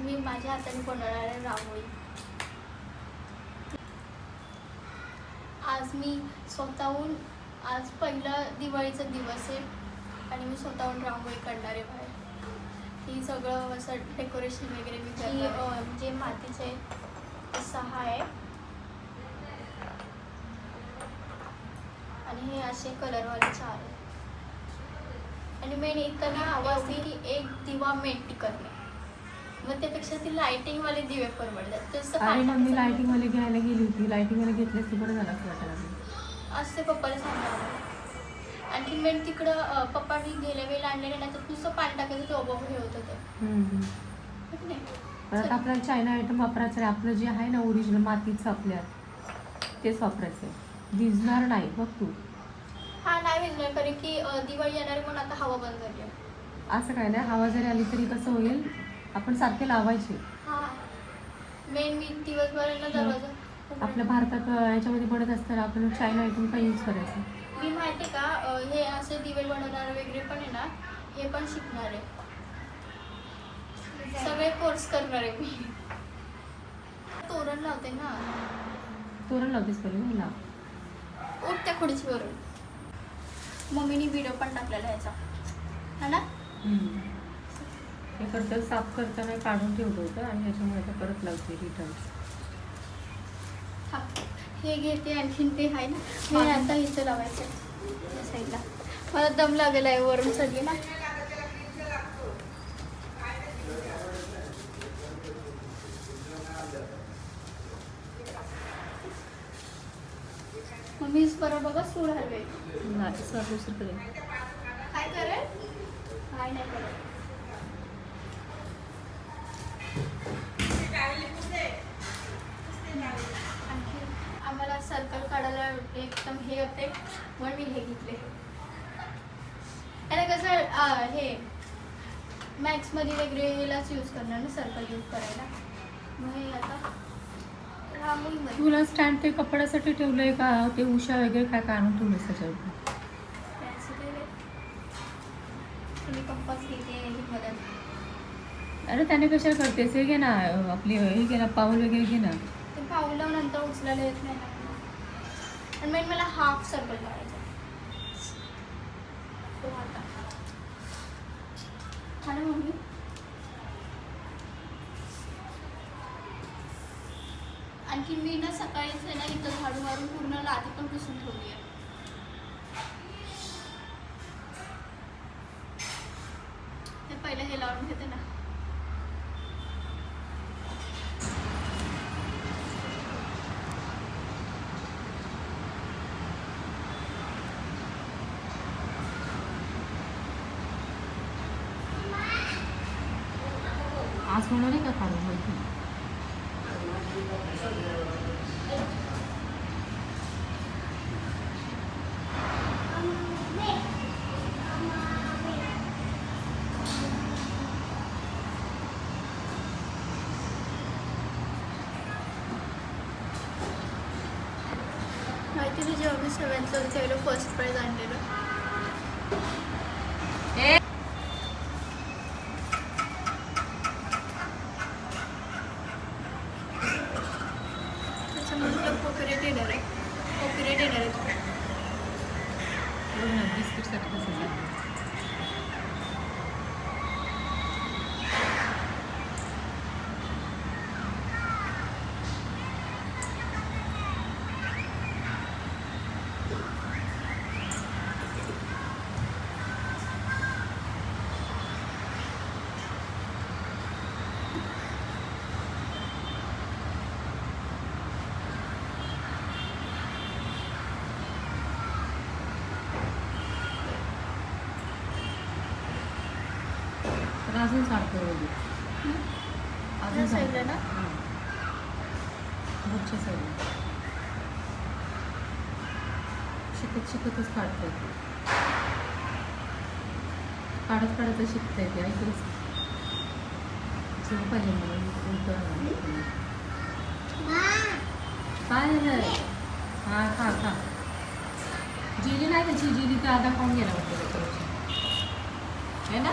मी माझ्या हाताने बनवणार आहे रांगोळी आज मी स्वतःहून आज पहिला दिवाळीचा दिवस आहे आणि मी स्वतःहून रांगोळी काढणार आहे बाहेर. ही सगळं असं डेकोरेशन वगैरे मी जे मातीचे सहा आहे. आणि हे असे कलरवाले चार आहे. आणि मेन इथं ना आवाज की एक दिवा मेंटी करणे. मग त्यापेक्षा ती लाइटिंग वाले दिवे परवडतात अरे मग मी. लायटिंग वाले घ्यायला गेली होती लायटिंग वाले घेतले असते बरं झालं असं वाटायला लागलं. पप्पाला सांगावं. आणखी मेन तिकडं अं, पप्पानी गेल्या वेळेला आणलेलं नाही तर नुसतं पाणी टाकायचं ते ओबा हे होत होतं हम्म, हम्म. की नाही? परत आपल्याला चायना आयटम वापरायचं आहे आपलं जे आहे ना ओरिजिनल मातीचं आपल्या तेच वापरायचं आहे भिजणार नाही बघ तू हा नाही भिजणार कारण की अं, दिवाळी येणार म्हणून आता हवा बंद झाली आहे. असं काय नाही हवा जरी आली तरी कसं होईल आपण सारखे लावायचे. हा. मेन मी दरवाजा. आपल्या भारतात याच्यामध्ये बनत असताना आपण चायना आयटम काय यूज करायचं. मी माहिती का हे असे दिवे बनवणार वगैरे पण आहे ना हे पण शिकणार आहे. सगळे कोर्स करणार आहे मी. तोरण लावते ना. तोरण लावतेस पहिले नाही लाव उठ त्या खुर्चीवरून मम्मीने व्हिडिओ पण टाकलेला ह्याचा हा ना? हे करतं साफ करताना काढून ठेवलं होतं आणि ह्याच्यामुळे आता परत लावते रिटर्न हा हे घेते आणखीन ते आहे ना. हे आता इथं लावायचं साईडला मला दम लागेल आहे वरून चढली ना. मम्मीच बरं बघा सूड हलवे नाही सर दुसरीकडे. काय करेल? काय नाही करत आणखी आम्हाला सर्कल काढायला एकदम हे होते. म्हणून मी हे घेतले. आणि कसं हे मॅक्समध्ये वगैरे हेलाच यूज करणार ना सर्कल यूज करायला. मग हे आता तुला स्टँड ते कपड्यासाठी ठेवलंय का? ते उषा वगैरे काय काय आणून ठेवलंय त्याच्यावर? ही अरे त्याने कशाला करतेस? हे घे ना आपली हे घे ना पाऊल वगैरे घे ना. ते पावलं नंतर उचलायला येत नाही आणि मेन मला हाफ सर्कल करायचा आणि मम्मी आणखी मी ना सकाळीच आहे ना इथं झाडू मारून पूर्ण लादी पण पुसून ठेवली आहे हे पहिलं हे लावून घेते ना आज होणार आहे का काढून माहिती माहिती तुझी जेव्हा मी सेवन्थला होते त्यावेळेला फर्स्ट प्राईज आणलेलं त्याच्यामुळे तुला कोकरेट येणार आहे कोकरेट येणार आहे तुला बघ ना बिस्किटसाठी तर अजून सारखं या साईडला ना? पुढच्या साईडला शिकत शिकतच काढता येते काढत काढतच शिकता येते ऐकलंच झोप आली मला उलटं. काय झालं हा खा खा. जिली नाही त्याची जिली तर आता खाऊन गेला वाटतं त्याच्यावरची है ना?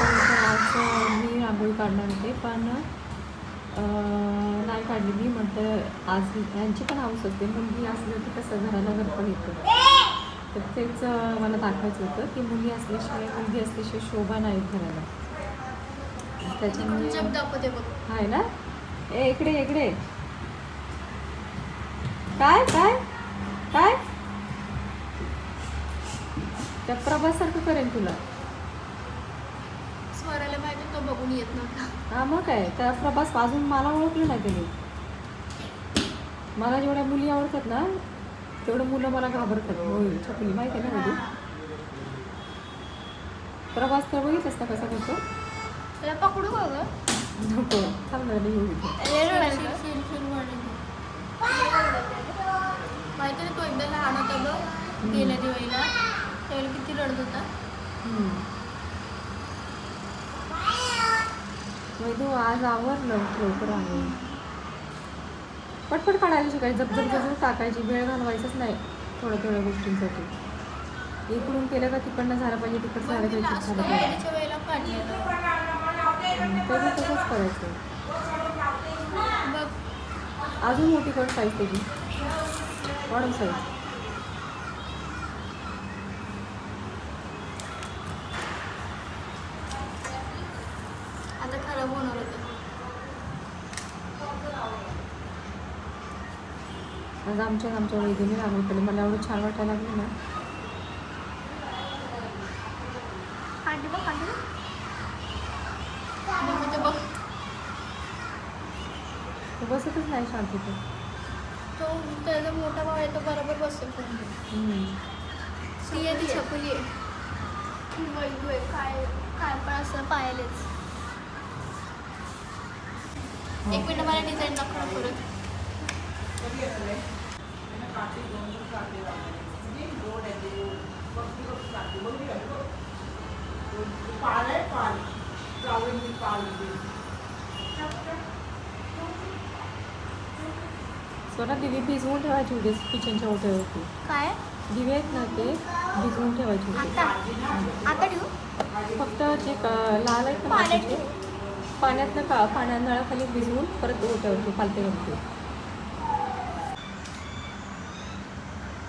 मी रांगोळी काढणार होते पण अं, नाही काढली मी म्हटलं आज यांची पण हाऊस असते मुलगी असली होती कसं घराला घरपण येतं तर तेच मला दाखवायचं होतं की मुली असल्याशिवाय मुलगी असल्याशिवाय शोभा नाही घराला. त्याच्यामुळे आहे ना? ए इकडे इकडे. काय काय? काय? त्या प्रभासारखं करेन तुला. स्वराला माहिती तो बघून येत नव्हता. हा मग काय? त्या प्रभास अजून मला ओळखलं नाही त्याने. मला जेवढ्या मुली आवडतात ना तेवढं मुलं मला घाबरतात. होय छकुली माहिती आहे ना म्हणजे प्रभास तर बघितलंस ना कसा करतो? त्याला पकडू का ग? नको. थांब ना येऊ इथे. माहिती तो एकदा लहान होता बघ गेल्या दिवाळीला. त्यावेळेला किती रडत होता? हम्म. वैदू आज आवरलं लवकर आहे पटपट काढायला शिकायची जप जप जप टाकायची. वेळ घालवायचाच नाही थोड्या थोड्या गोष्टींसाठी. इकडून केलं का तिकडनं झालं पाहिजे तिकडचं झालं पाहिजे तिकडं झालं पाहिजे. दिवाळीच्या वेळेला काढलेलं. हम्म, ते मी तसंच करायचं. अजून मोठी कर साईज त्याची? वाढव साईज आता खराब होणार होतं आज आमच्या आमच्या वैद्यने लागून केली. मला एवढं छान वाटायला लागलं ना. बसतच नाही शांत तो. तो त्याचा मोठा भाव आहे तो बरोबर बसतो. ती आहे ती आहे. काय काय पण असं पाहिलेच. एक मिनिट मला डिझाईन दाखवा परत. काठी दोन दोन म्हणजे रोड आहे ते तो पाल आहे पाल. पाल. स्वरा दिवी भिजवून ठेवायची होती किचनच्या ओट्यावरती. काय? दिवे आहेत ना ते भिजवून ठेवायचे होते. आता? आता ठेवू? फक्त जे लाल आहेत ना पाण्यात पाण्यातनं का पाण्या नळाखाली भिजवून परत ओट्यावरती पालते घालते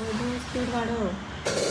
स्पीड वाढव.